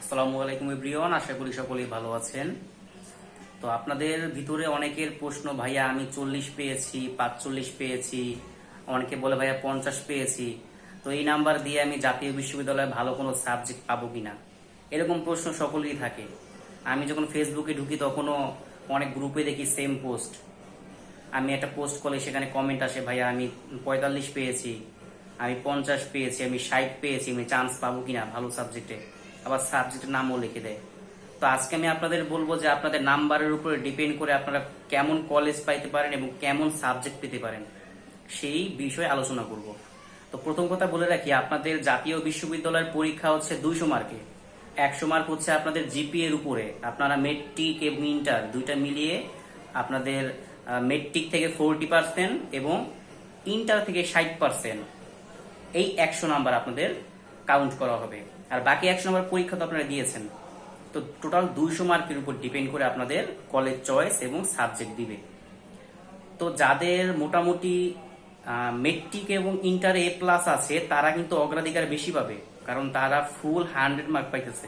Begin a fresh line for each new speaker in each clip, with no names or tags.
আসসালামু আলাইকুম এভরিওয়ান, আশা করি সকলেই ভালো আছেন। তো আপনাদের ভিতরে অনেকের প্রশ্ন, ভাইয়া, আমি চল্লিশ পেয়েছি, পাঁচচল্লিশ পেয়েছি। অনেকে বলে, ভাইয়া, পঞ্চাশ পেয়েছি। তো এই নাম্বার দিয়ে আমি জাতীয় বিশ্ববিদ্যালয়ে ভালো কোনো সাবজেক্ট পাবো কিনা? এরকম প্রশ্ন সকলেরই থাকে। আমি যখন ফেসবুকে ঢুকি, তখনও অনেক গ্রুপে দেখি সেম পোস্ট। আমি একটা পোস্ট করলে সেখানে কমেন্ট আসে, ভাইয়া, আমি পঁয়তাল্লিশ পেয়েছি, আমি পঞ্চাশ পেয়েছি, আমি ষাট পেয়েছি, আমি চান্স পাবো কিনা ভালো সাবজেক্টে? আবার সাবজেক্টের নামও লিখে দেয়। তো আজকে আমি আপনাদের বলব যে আপনাদের নাম্বারের উপরে ডিপেন্ড করে আপনারা কেমন কলেজ পাইতে পারেন এবং কেমন সাবজেক্ট পেতে পারেন, সেই বিষয়ে আলোচনা করব। তো প্রথম কথা বলে রাখি, আপনাদের জাতীয় বিশ্ববিদ্যালয়ের পরীক্ষা হচ্ছে দুইশো মার্কে একশো মার্ক হচ্ছে আপনাদের জিপি এর উপরে। আপনারা মেট্রিক এবং ইন্টার দুইটা মিলিয়ে আপনাদের মেট্রিক থেকে ফোরটি পার্সেন্ট এবং ইন্টার থেকে ষাট পার্সেন্ট এই একশো নাম্বার আপনাদের কাউন্ট করা হবে। আর বাকি একশো নাম্বার পরীক্ষা তো আপনারা দিয়েছেন। তো টোটাল দুইশো মার্কের উপর ডিপেন্ড করে আপনাদের কলেজ চয়েস এবং সাবজেক্ট দিবে। তো যাদের মোটামুটি মেট্রিক এবং ইন্টার এ প্লাস আছে, তারা কিন্তু অগ্রাধিকার বেশি পাবে, কারণ তারা ফুল হান্ড্রেড মার্ক পাইতেছে।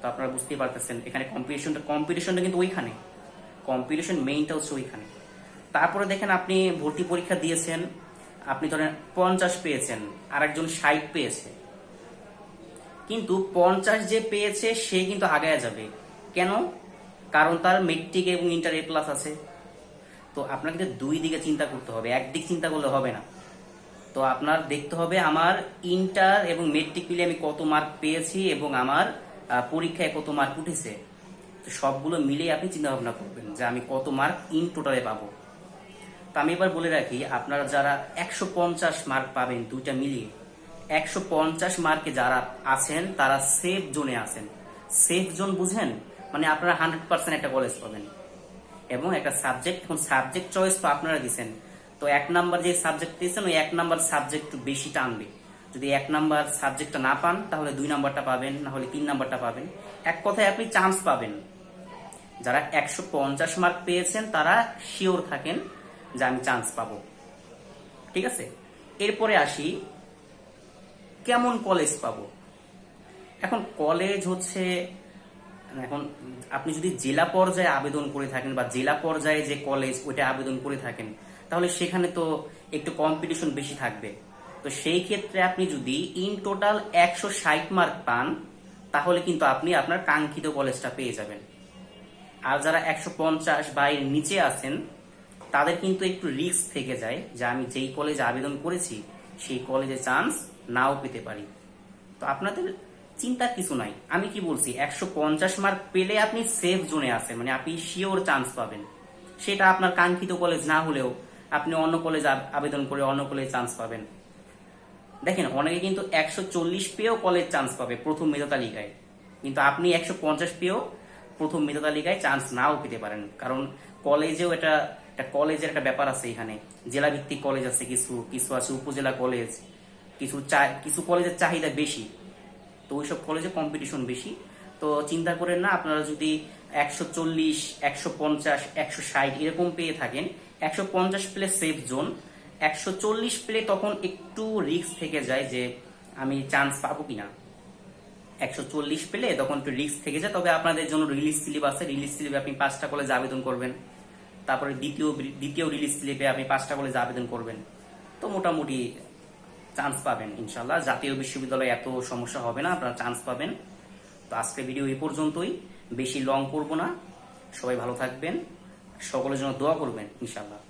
তো আপনারা বুঝতেই পারতেছেন, এখানে কম্পিটিশনটা কম্পিটিশনটা কিন্তু ওইখানে। কম্পিটিশন মেইনটা হচ্ছে ওইখানে। তারপরে দেখেন আপনি ভর্তি পরীক্ষা দিয়েছেন, আপনি ধরেন পঞ্চাশ পেয়েছেন, আরেকজন ষাট পেয়েছে। কিন্তু পঞ্চাশ যে পেয়েছে, সে কিন্তু আগায় যাবে। কেন? কারণ তার মেট্রিক এবং ইন্টার এ প্লাস আছে। তো আপনাকে দুই দিকে চিন্তা করতে হবে, একদিক চিন্তা করলে হবে না। তো আপনার দেখতে হবে আমার ইন্টার এবং মেট্রিক মিলে আমি কত মার্ক পেয়েছি এবং আমার পরীক্ষায় কত মার্ক উঠেছে। তো সবগুলো মিলে আপনি চিন্তা ভাবনা করবেন যে আমি কত মার্ক ইন টোটালে পাবো। তো আমি এবার বলে রাখি, আপনারা যারা একশো পঞ্চাশ মার্ক পাবেন দুইটা মিলিয়ে একশো পঞ্চাশ মার্কে যারা আছেন, তারা সেফ জোনে আছেন। সেফ জোন বুঝেন? মানে আপনারা হান্ড্রেড পার্সেন্ট একটা কলেজ পাবেন। এবং একটা সাবজেক্ট এখন সাবজেক্ট চয়েস তো আপনারা দিচ্ছেন তো এক নাম্বার যে সাবজেক্ট দিয়েছেন, ওই এক নাম্বার সাবজেক্ট একটু বেশি টানবে। যদি এক নাম্বার সাবজেক্টটা না পান, তাহলে দুই নাম্বারটা পাবেন, না হলে তিন নাম্বারটা পাবেন। এক কথায় আপনি চান্স পাবেন। যারা একশো পঞ্চাশ মার্ক পেয়েছেন, তারা শিওর থাকেন যে আমি চান্স পাবো। ঠিক আছে? এরপরে আসি কেমন কলেজ পাবো? এখন কলেজ হচ্ছে, এখন আপনি যদি জেলা পর্যায়ে আবেদন করে থাকেন বা জেলা পর্যায়ে যে কলেজ ওইটা আবেদন করে থাকেন, তাহলে সেখানে তো একটু কম্পিটিশন বেশি থাকবে। তো সেই ক্ষেত্রে আপনি যদি ইন টোটাল একশো ষাট মার্ক পান, তাহলে কিন্তু আপনি আপনার কাঙ্ক্ষিত কলেজটা পেয়ে যাবেন। আর যারা একশো পঞ্চাশ বা এর নিচে আছেন, তাদের কিন্তু একটু রিস্ক থেকে যায় যে আমি যেই কলেজে আবেদন করেছি, সেই কলেজে চান্স নাও পেতে পারি। তো আপনাদের চিন্তার কিছু নাই। আমি কি বলছি, একশো পঞ্চাশ মার্ক পেলে আপনি সেফ জোনে আছেন মানে আপনি শিওর চান্স পাবেন। সেটা আপনার কাঙ্ক্ষিত কলেজ না হলেও আপনি অন্য কলেজ আবেদন করে অন্য কলেজে চান্স পাবেন। দেখেন, অনেকে কিন্তু একশো চল্লিশ পেয়েও কলেজ চান্স পাবে প্রথম মেধা তালিকায়। কিন্তু আপনি একশো পঞ্চাশ পেয়েও প্রথম মেধা তালিকায় চান্স নাও পেতে পারেন। কারণ কলেজেও এটা, একটা কলেজের একটা ব্যাপার আছে এখানে। জেলা ভিত্তিক কলেজ আছে কিছু কিছু আছে উপজেলা কলেজ কিছু কিছু কলেজের চাহিদা বেশি। তো ওইসব কলেজে কম্পিটিশন বেশি। তো চিন্তা করেন না, আপনারা যদি একশো চল্লিশ, একশো পঞ্চাশ, একশো ষাট এরকম পেয়ে থাকেন, একশো পঞ্চাশ প্লে সেফ জোন একশো চল্লিশ প্লে তখন একটু রিস্ক থেকে যায় যে আমি চান্স পাবো কিনা। একশো চল্লিশ পেলে তখন একটু রিস্ক থেকে যায়, তবে আপনাদের জন্য রিলিজ স্লিপ আছে রিলিজ স্লিপে আপনি পাঁচটা কলেজ আবেদন করবেন। তারপরে দ্বিতীয় দ্বিতীয় রিলিজ স্লিপে আপনি পাঁচটা কলেজ আবেদন করবেন। তো মোটামুটি চান্স পাবেন ইনশাল্লাহ জাতীয় বিশ্ববিদ্যালয়ে এত সমস্যা হবে না, আপনারা চান্স পাবেন। তো আজকে ভিডিও এই পর্যন্তই। বেশি লং করব না। সবাই ভালো থাকবেন। সকলের জন্য দোয়া করবেন ইনশাল্লাহ